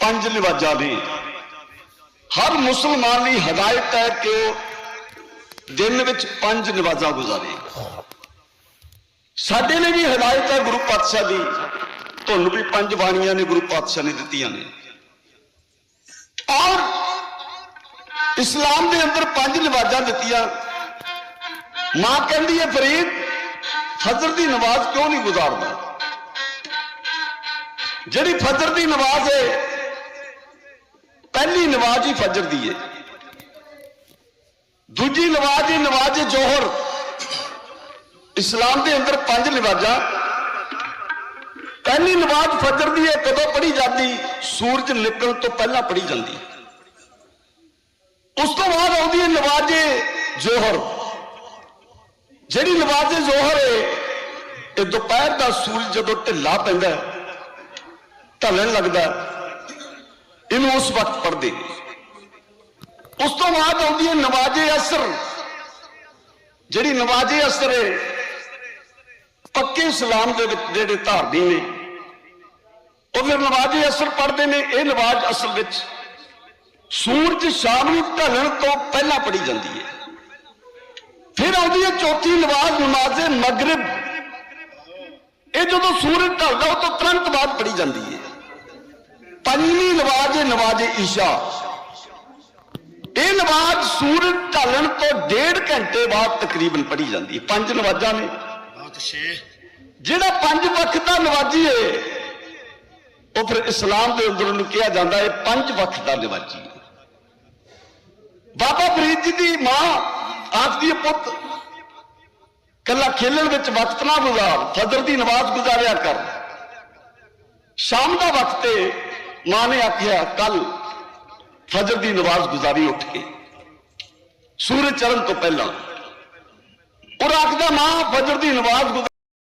ਪੰਜ ਲਿਵਾਜ਼ਾਂ ਨੇ ਹਰ ਮੁਸਲਮਾਨ ਲਈ ਹਦਾਇਤ ਹੈ ਕਿ ਉਹ ਦਿਨ ਵਿੱਚ ਪੰਜ ਨਵਾਜ਼ਾਂ ਗੁਜ਼ਾਰੇ। ਸਾਡੇ ਲਈ ਵੀ ਹਦਾਇਤ ਹੈ ਗੁਰੂ ਪਾਤਸ਼ਾਹ ਦੀ। ਤੁਹਾਨੂੰ ਵੀ ਪੰਜ ਬਾਣੀਆਂ ਨੇ ਗੁਰੂ ਪਾਤਸ਼ਾਹ ਨੇ ਦਿੱਤੀਆਂ ਨੇ। ਔਰ ਇਸਲਾਮ ਦੇ ਅੰਦਰ ਪੰਜ ਨਵਾਜ਼ਾਂ ਦਿੱਤੀਆਂ। ਮਾਂ ਕਹਿੰਦੀ ਹੈ, ਫਰੀਦ, ਫਜਰ ਦੀ ਨਮਾਜ਼ ਕਿਉਂ ਨਹੀਂ ਗੁਜ਼ਾਰਦਾ? ਜਿਹੜੀ ਫਜਰ ਦੀ ਨਮਾਜ਼ ਹੈ ਪਹਿਲੀ ਨਮਾਜ਼ ਹੀ ਫਜਰ ਦੀ ਹੈ ਦੂਜੀ ਨਮਾਜ਼ ਹੀ ਨਮਾਜ਼ ਜੋਹਰ। ਇਸਲਾਮ ਦੇ ਅੰਦਰ ਪੰਜ ਨਮਾਜ਼ਾਂ ਪਹਿਲੀ ਨਮਾਜ਼ ਫਜਰ ਦੀ ਹੈ ਕਦੋਂ ਪੜ੍ਹੀ ਜਾਂਦੀ? ਸੂਰਜ ਨਿਕਲਣ ਤੋਂ ਪਹਿਲਾਂ ਪੜ੍ਹੀ ਜਾਂਦੀ ਉਸ ਤੋਂ ਬਾਅਦ ਆਉਂਦੀ ਹੈ ਨਮਾਜ਼ੇ ਜ਼ੋਹਰ। ਜਿਹੜੀ ਨਮਾਜ਼ੇ ਜ਼ੋਹਰ ਹੈ ਇਹ ਦੁਪਹਿਰ ਦਾ ਸੂਰਜ ਜਦੋਂ ਢਿੱਲਾ ਪੈਂਦਾ ਢਲਣ ਲੱਗਦਾ ਹੈ, ਉਸ ਵਕਤ ਪੜ੍ਹਦੇ। ਉਸ ਤੋਂ ਬਾਅਦ ਆਉਂਦੀ ਹੈ ਨਵਾਜ਼ੇ ਅਸਰ। ਜਿਹੜੀ ਨਵਾਜ਼ੇ ਅਸਰ ਹੈ ਪੱਕੇ ਇਸਲਾਮ ਦੇ ਵਿੱਚ ਜਿਹੜੇ ਧਾਰਨੀ ਨੇ ਉਹ ਫਿਰ ਨਵਾਜ਼ੇ ਅਸਰ ਪੜ੍ਹਦੇ ਨੇ ਇਹ ਨਵਾਜ਼ ਅਸਲ ਵਿੱਚ ਸੂਰਜ ਸ਼ਾਮ ਨੂੰ ਢਲਣ ਤੋਂ ਪਹਿਲਾਂ ਪੜੀ ਜਾਂਦੀ ਹੈ। ਫਿਰ ਆਉਂਦੀ ਹੈ ਚੌਥੀ ਨਵਾਜ਼ ਨਮਾਜ਼ੇ ਮਗਰਿਬ। ਇਹ ਜਦੋਂ ਸੂਰਜ ਢਲਦਾ ਉਹ ਤੋਂ ਤੁਰੰਤ ਬਾਅਦ ਪੜੀ ਜਾਂਦੀ ਹੈ। ਪੰਜਵੀਂ ਨਮਾਜ਼ ਹੈ ਨਮਾਜ਼ ਈਸ਼ਾ। ਇਹ ਨਮਾਜ਼ ਸੂਰਜ ਢਲਣ ਤੋਂ ਡੇਢ ਘੰਟੇ ਬਾਅਦ ਤਕਰੀਬਨ ਪੜੀ ਜਾਂਦੀ ਹੈ। ਪੰਜ ਨਮਾਜ਼ਾਂ ਨੇ। ਬਹੁਤ ਛੇ। ਜਿਹੜਾ ਪੰਜ ਵਕਤ ਦਾ ਨਵਾਜੀ ਹੈ ਉਹ ਫਿਰ ਇਸਲਾਮ ਦੇ ਅੰਦਰ ਉਹਨੂੰ ਕਿਹਾ ਜਾਂਦਾ ਹੈ ਪੰਜ ਵਕਤ ਦਾ ਨਵਾਜੀ ਬਾਬਾ ਫਰੀਦ ਜੀ ਦੀ ਮਾਂ ਆਖਦੀ ਹੈ ਪੁੱਤ ਕੱਲਾ ਖੇਲਣ ਵਿੱਚ ਵਕਤ ਨਾ ਗੁਜ਼ਾਰ ਫਜਰ ਦੀ ਨਮਾਜ਼ ਗੁਜ਼ਾਰਿਆ ਕਰ। ਸ਼ਾਮ ਦਾ ਵਕਤ ਹੈ ਮਾਂ ਨੇ ਆਖਿਆ, ਕੱਲ ਫਜਰ ਦੀ ਨਮਾਜ਼ ਗੁਜ਼ਾਰੀ ਉੱਠ ਕੇ ਸੂਰਜ ਚੜ੍ਹਨ ਤੋਂ ਪਹਿਲਾਂ ਉਹ ਆਖਦਾ, ਮਾਂ, ਫਜਰ ਦੀ ਨਮਾਜ਼ ਗੁਜ਼ਾਰ